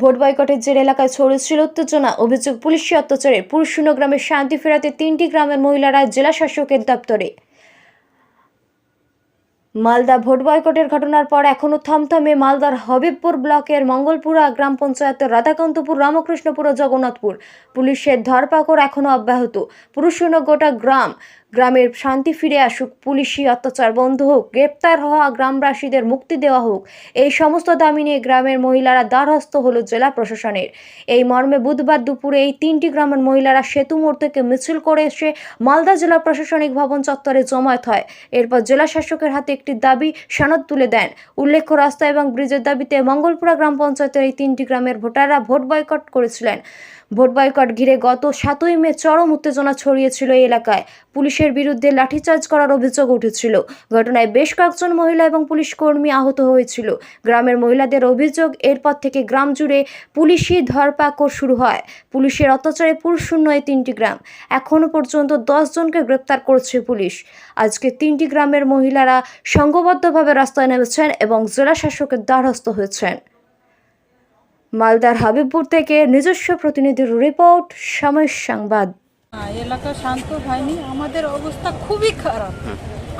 Vote বয়কটের জের এলাকায় ছড়িয়েছিল উত্তেজনা, অভিযোগ পুলিশি অত্যাচারে পুরুষশূন্য গ্রামের শান্তি ফেরাতে তিনটি গ্রামের মহিলারা জেলা শাসকের দপ্তরে। মালদা ভোট বয়কটের ঘটনার পর এখনও থমথমে মালদার হবিবপুর ব্লকের মঙ্গলপুরা গ্রাম পঞ্চায়েতের রাধাকান্তপুর, রামকৃষ্ণপুর ও জগন্নাথপুর। পুলিশের ধরপাকড় এখনও অব্যাহত। পুরুষশূন্য গোটা গ্রাম গ্রামের শান্তি ফিরে আসুক, পুলিশি অত্যাচার বন্ধ হোক, গ্রেপ্তার হওয়া গ্রামবাসীদের মুক্তি দেওয়া হোক, এই সমস্ত দাবি নিয়ে গ্রামের মহিলারা দ্বারস্থ হল জেলা প্রশাসনের। এই মর্মে বুধবার দুপুরে এই তিনটি গ্রামের মহিলারা সেতু মোড় থেকে মিছিল করে এসে মালদা জেলা প্রশাসনিক ভবন চত্বরে জমায়েত হয়। এরপর জেলা শাসকের হাতে একটি দাবি সনদ তুলে দেন। উল্লেখ্য, রাস্তা এবং ব্রিজের দাবিতে মঙ্গলপুরা গ্রাম পঞ্চায়েতের এই তিনটি গ্রামের ভোটাররা ভোট বয়কট করেছিলেন। ভোট বয়কট ঘিরে গত সাতই মে চরম উত্তেজনা ছড়িয়েছিল এই এলাকায়। পুলিশের বিরুদ্ধে লাঠিচার্জ করার অভিযোগ উঠেছিল। ঘটনায় বেশ কয়েকজন মহিলা এবং পুলিশ কর্মী আহত হয়েছিল। গ্রামের মহিলাদের অভিযোগ, এরপর থেকে গ্রাম জুড়ে পুলিশি ধরপাকড় শুরু হয়। পুলিশের অত্যাচারে পুরুষশূন্য এই তিনটি গ্রাম। এখনও পর্যন্ত জনকে গ্রেপ্তার করেছে পুলিশ। আজকে তিনটি গ্রামের মহিলারা সংঘবদ্ধভাবে রাস্তায় নেমেছেন এবং জেলা শাসকের দ্বারস্থ হয়েছেন। মালদার হাবিবপুর থেকে নিজস্ব প্রতিনিধির রিপোর্ট সময় সংবাদ। এলাকা শান্ত হয়নি। আমাদের অবস্থা খুবই খারাপ।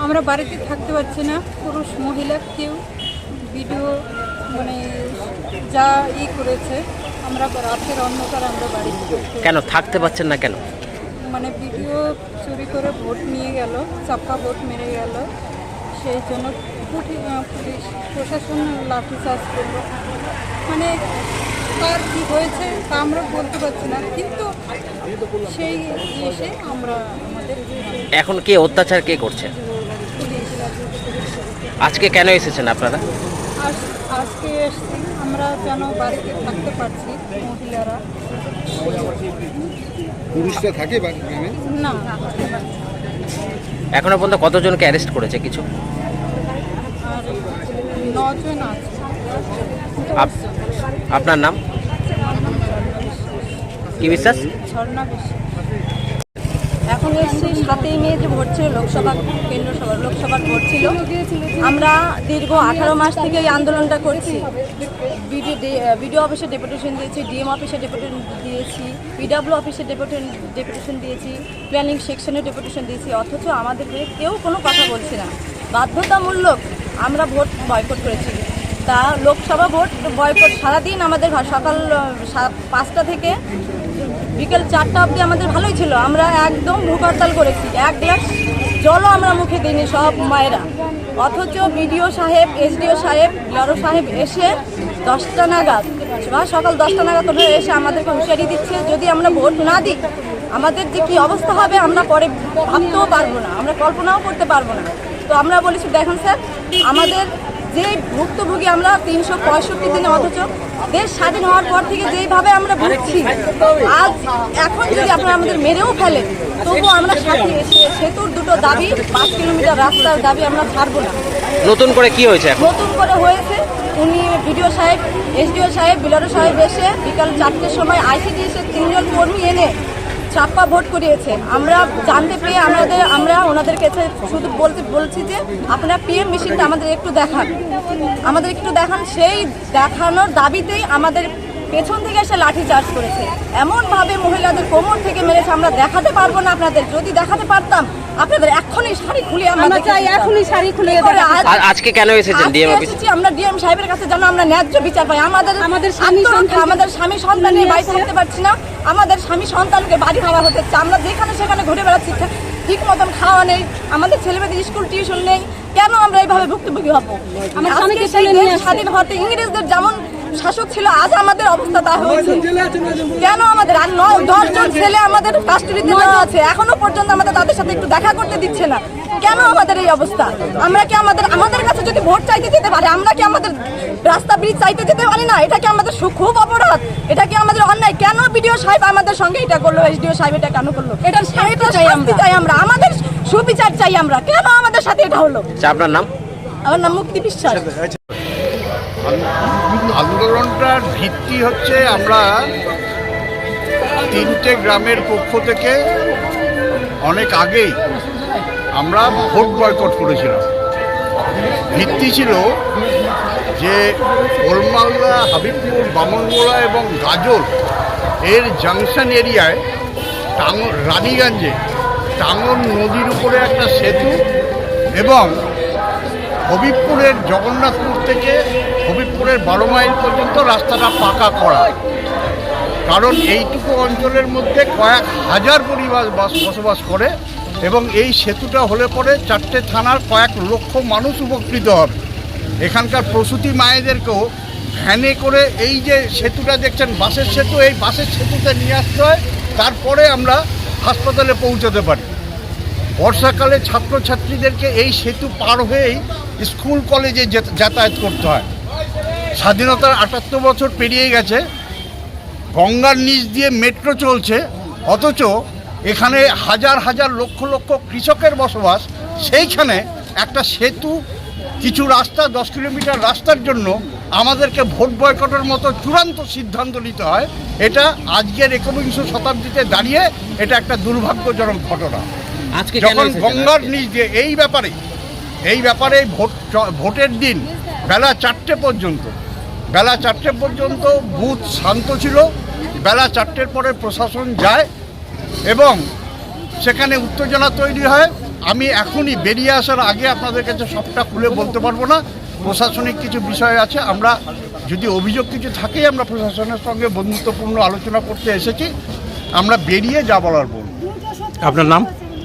আমরা বাড়িতে থাকতে পারছি না। পুরুষ মহিলা কেউ ভিডিও মানে যা ই করেছে আমরা রাতের অন্ধকার আমরা বাড়িতে কেন? থাকতে পারছেন না কেন? মানে ভিডিও চুরি করে ভোট নিয়ে গেল চাপা ভোট মেরে গেল। সেই জন্য পুলিশ প্রশাসন লাঠিচার্জ করল। মানে তার কি হয়েছে তা আমরা বলতে পারছি না কিন্তু সেই এসে আমরা আমাদের এখন কে অত্যাচার কে করছে? পুলিশ আজকে কেন এসেছেন আপনারা? আজ আজকে এসছি আমরা যেন বাড়িতে থাকতে পারছি মহিলারা। পুলিশরা থাকে না। এখনও পর্যন্ত কতজনকে অ্যারেস্ট করেছে কিছু? আর নজন আছে। আপনার নাম? কি বিশ্বাস? ঝর্ণা এখন এসছি সাতই মে যে ভোট ছিল লোকসভা কেন্দ্র সভা লোকসভার ভোট ছিল আমরা দীর্ঘ আঠারো মাস থেকে এই আন্দোলনটা করছি। বিডিও বিডিও অফিসে ডেপুটেশন দিয়েছি ডিএম অফিসে ডেপুটেশন দিয়েছি পিডাব্লিউ অফিসে ডেপুটেশন ডেপুটেশন দিয়েছি প্ল্যানিং সেকশনে ডেপুটেশন দিয়েছি অথচ আমাদের কেউ কোনো কথা বলছে না। বাধ্যতামূলক আমরা ভোট বয়কট করেছি। তা লোকসভা ভোট বয়কট সারাদিন আমাদের সকাল পাঁচটা থেকে বিকেল চারটা অবধি আমাদের ভালোই ছিল। আমরা একদম ভূখ হরতাল করেছি। এক গ্লাস জলও আমরা মুখে দিইনি, সব মায়েরা। অথচ বিডিও সাহেব, এসডিও সাহেব লরো সাহেব এসে দশটা নাগাদ বা সকাল দশটা নাগাদ ওরা এসে আমাদেরকে হুঁশিয়ারি দিচ্ছে, যদি আমরা ভোট না দিই, আমাদের যে কী অবস্থা হবে আমরা পরে ভাবতেও পারব না, আমরা কল্পনাও করতে পারব না। তো আমরা বলেছি দেখুন স্যার আমাদের যে ভুক্তভোগী আমরা তিনশো পঁয়ষট্টি দিনে অথচ দেশ স্বাধীন হওয়ার পর থেকে যেইভাবে আমরা ভুগছি আজ এখন যদি আপনারা আমাদের মেরেও ফেলে তবুও আমরা সেতুর দুটো দাবি পাঁচ কিলোমিটার রাস্তার দাবি আমরা ছাড়বো না। নতুন করে কি হয়েছে নতুন করে হয়েছে উনি বিডিও সাহেব এসডিও সাহেব বিলরো সাহেব এসে বিকাল চারটের সময় আইসিডি এসে তিনজন কর্মী এনে ছাপ্পা ভোট করিয়েছে। আমরা জানতে পেয়ে আমাদের, আমরা ওনাদের কাছে শুধু বলতে বলছি যে, আপনারা পিএম মেশিনটা আমাদের একটু দেখান। আমাদের একটু দেখান, সেই দেখানোর দাবিতেই আমাদের পেছন থেকে এসে লাঠি চার্জ করেছে। এমনভাবে মহিলাদের কোমর থেকে মেরেছে আমরা দেখাতে পারব না আপনাদের। যদি দেখাতে পারতাম আপনাদের এখনই শাড়ি খুলে আমরা চাই এখনই শাড়ি খুলে আজকে কেন এসেছেন ডিএম অফিস আমরা ডিএম সাহেবের কাছে যেন আমরা ন্যায্য বিচার পাই। আমাদের আমাদের স্বামী আত্মরক্ষা, আমাদের স্বামী সন্তান নিয়ে বাড়ি থাকতে পারছি না। আমাদের স্বামী সন্তানকে বাড়ি হাওয়া হতে হচ্ছে। আমরা যেখানে সেখানে ঘুরে বেড়াচ্ছি ঠিক- মতন খাওয়া নেই। আমাদের ছেলেমেয়েদের স্কুল টিউশন নেই। কেন আমরা এইভাবে ভুক্তভোগী হব? আমার আজকে স্বামীকে ছেলে নিয়ে স্বাধীন হতে ইংরেজদের যেমন শাসক ছিল আজ আমাদের অবস্থা তা হয়েছে কেন আমাদের আর নয় দশজন ছেলে আমাদের কাস্টডিতে দেওয়া আছে? এখনও পর্যন্ত আমাদের তাদের সাথে একটু দেখা করতে দিচ্ছে না। কেন আমাদের এই অবস্থা? আমরা কি আমাদের আমাদের কাছে যদি ভোট চাইতে যেতে পারে আমরা কি আমাদের রাস্তা ব্রিজ চাইতে যেতে পারি না? এটা কি আমাদের সু- খুব অপরাধ? এটা কি আমাদের অন্যায়? কেন বিডিও সাহেব আমাদের সঙ্গে এটা করল? এসডিও সাহেব এটা কেন করল? এটা চাই আমরা। চাই আমরা। আমাদের সুবিচার চাই আমরা। কেন আমাদের সাথে এটা হলো? আচ্ছা, আপনার নাম? আমার নাম মুক্তি বিশ্বাস। আন্দোলনটার ভিত্তি হচ্ছে আমরা তিনটে গ্রামের পক্ষ থেকে অনেক আগেই আমরা ভোট বয়কট করেছিলাম। ভিত্তি ছিল যে ওলমালদা হাবিবপুর বামনগোলা এবং গাজল এর জাংশন এরিয়ায় টাঙ্গর রানীগঞ্জে টাঙ্গর নদীর উপরে একটা সেতু এবং হবিবপুরের জগন্নাথপুর থেকে হবিবপুরের বারো মাইল পর্যন্ত রাস্তাটা পাকা করা। কারণ এইটুকু অঞ্চলের মধ্যে কয়েক হাজার পরিবার বাস- বসবাস করে এবং এই সেতুটা হলে পরে চারটে থানার কয়েক লক্ষ মানুষ উপকৃত হবে। এখানকার প্রসূতি মায়েদেরকেও ভ্যানে করে এই যে সেতুটা দেখছেন, বাসের সেতু, এই বাসের সেতুতে নিয়ে আসতে হয়, তারপরে আমরা হাসপাতালে পৌঁছাতে পারি। বর্ষাকালে ছাত্রছাত্রীদেরকে এই সেতু পার হয়েই স্কুল, কলেজে যাতায়াত করতে হয়। স্বাধীনতার আটাত্তর বছর পেরিয়ে গেছে। গঙ্গার নিচ দিয়ে মেট্রো চলছে, অথচ এখানে হাজার হাজার লক্ষ লক্ষ কৃষকের বসবাস। সেইখানে একটা সেতু, কিছু রাস্তা, দশ কিলোমিটার রাস্তার জন্য আমাদেরকে ভোট বয়কটের মতো চূড়ান্ত সিদ্ধান্ত নিতে হয়। এটা আজকের একবিংশ শতাব্দীতে দাঁড়িয়ে এটা একটা দুর্ভাগ্যজনক ঘটনা। আজকে যখন গঙ্গার? নিচ দিয়ে এই ব্যাপারে এই ব্যাপারে ভোট চ- ভোটের দিন বেলা চারটে পর্যন্ত বেলা চারটে পর্যন্ত বুথ শান্ত ছিল বেলা চারটের পরে প্রশাসন যায় এবং সেখানে উত্তেজনা তৈরি হয়। আমি এখনই বেরিয়ে আসার আগে আপনাদের কাছে সবটা খুলে বলতে পারব না। প্রশাসনিক কিছু বিষয় আছে আমরা যদি অভিযোগ কিছু থাকেই আমরা প্রশাসনের সঙ্গে বন্ধুত্বপূর্ণ আলোচনা করতে এসেছি। আমরা বেরিয়ে যা বলার বলব। আপনার নাম?